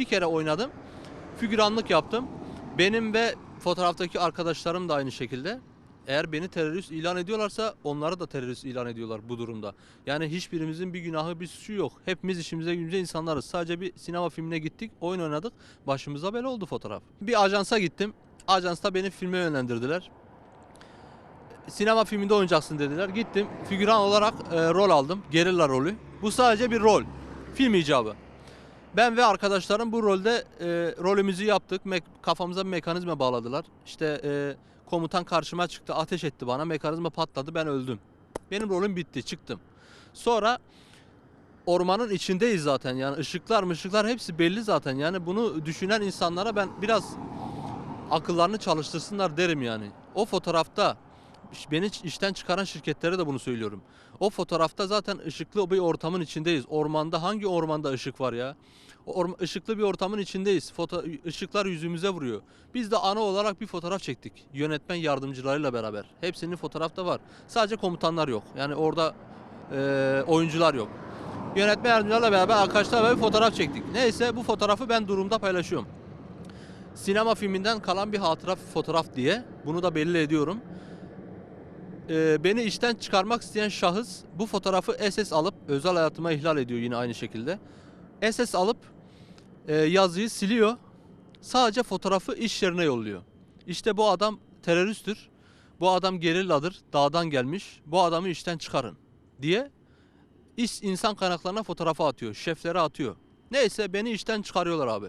Bir kere oynadım. Figüranlık yaptım. Benim ve fotoğraftaki arkadaşlarım da aynı şekilde. Eğer beni terörist ilan ediyorlarsa onları da terörist ilan ediyorlar bu durumda. Yani hiçbirimizin bir günahı bir suçu yok. Hepimiz işimize gücümüze insanlarız. Sadece bir sinema filmine gittik, oyun oynadık. Başımıza bela oldu fotoğraf. Bir ajansa gittim. Ajansta beni filme yönlendirdiler. Sinema filminde oynayacaksın dediler. Gittim. Figüran olarak e, rol aldım. Gerilla rolü. Bu sadece bir rol. Film icabı. Ben ve arkadaşlarım bu rolde e, rolümüzü yaptık. Mek- kafamıza bir mekanizma bağladılar. İşte e, komutan karşıma çıktı, ateş etti bana. Mekanizma patladı, ben öldüm. Benim rolüm bitti, çıktım. Sonra ormanın içindeyiz zaten. Yani ışıklar, mışıklar hepsi belli zaten. Yani bunu düşünen insanlara ben biraz akıllarını çalıştırsınlar derim yani. O fotoğrafta beni işten çıkaran şirketlere de bunu söylüyorum. O fotoğrafta zaten ışıklı bir ortamın içindeyiz. Ormanda hangi ormanda ışık var ya? Orma- ışıklı bir ortamın içindeyiz. Foto ışıklar yüzümüze vuruyor. Biz de ana olarak bir fotoğraf çektik. Yönetmen yardımcılarıyla beraber. Hepsinin fotoğrafta var. Sadece komutanlar yok. Yani orada eee, oyuncular yok. Yönetmen yardımcılarıyla beraber arkadaşlarla bir fotoğraf çektik. Neyse bu fotoğrafı ben durumda paylaşıyorum. Sinema filminden kalan bir hatıra fotoğraf diye. Bunu da belli ediyorum. Ee, beni işten çıkarmak isteyen şahıs bu fotoğrafı SS alıp özel hayatıma ihlal ediyor yine aynı şekilde. SS alıp e, yazıyı siliyor. Sadece fotoğrafı iş yerine yolluyor. İşte bu adam teröristtir. Bu adam gerilladır. Dağdan gelmiş. Bu adamı işten çıkarın diye iş insan kaynaklarına fotoğrafı atıyor. Şeflere atıyor. Neyse beni işten çıkarıyorlar abi.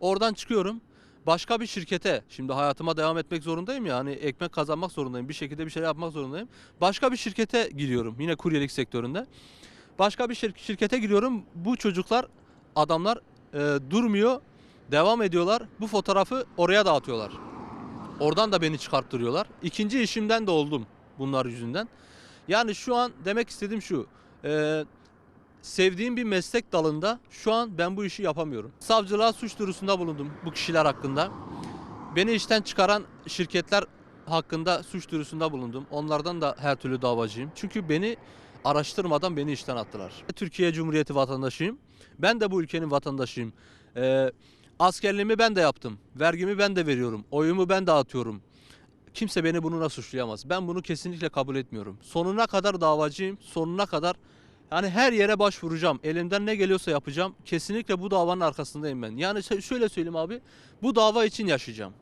Oradan çıkıyorum. Başka bir şirkete şimdi hayatıma devam etmek zorundayım ya hani ekmek kazanmak zorundayım. Bir şekilde bir şey yapmak zorundayım. Başka bir şirkete giriyorum. Yine kuryelik sektöründe. Başka bir şir- şirkete giriyorum. Bu çocuklar adamlar e, durmuyor. Devam ediyorlar. Bu fotoğrafı oraya dağıtıyorlar. Oradan da beni çıkarttırıyorlar. İkinci işimden de oldum bunlar yüzünden. Yani şu an demek istediğim şu. e, sevdiğim bir meslek dalında şu an ben bu işi yapamıyorum. Savcılığa suç duyurusunda bulundum bu kişiler hakkında. Beni işten çıkaran şirketler hakkında suç duyurusunda bulundum. Onlardan da her türlü davacıyım. Çünkü beni araştırmadan beni işten attılar. Türkiye Cumhuriyeti vatandaşıyım. Ben de bu ülkenin vatandaşıyım. Ee, askerliğimi ben de yaptım. Vergimi ben de veriyorum. Oyumu ben dağıtıyorum. Kimse beni bununla suçlayamaz. Ben bunu kesinlikle kabul etmiyorum. Sonuna kadar davacıyım. Sonuna kadar yani her yere başvuracağım. Elimden ne geliyorsa yapacağım. Kesinlikle bu davanın arkasındayım ben. Yani şö- şöyle söyleyeyim abi. Bu dava için yaşayacağım.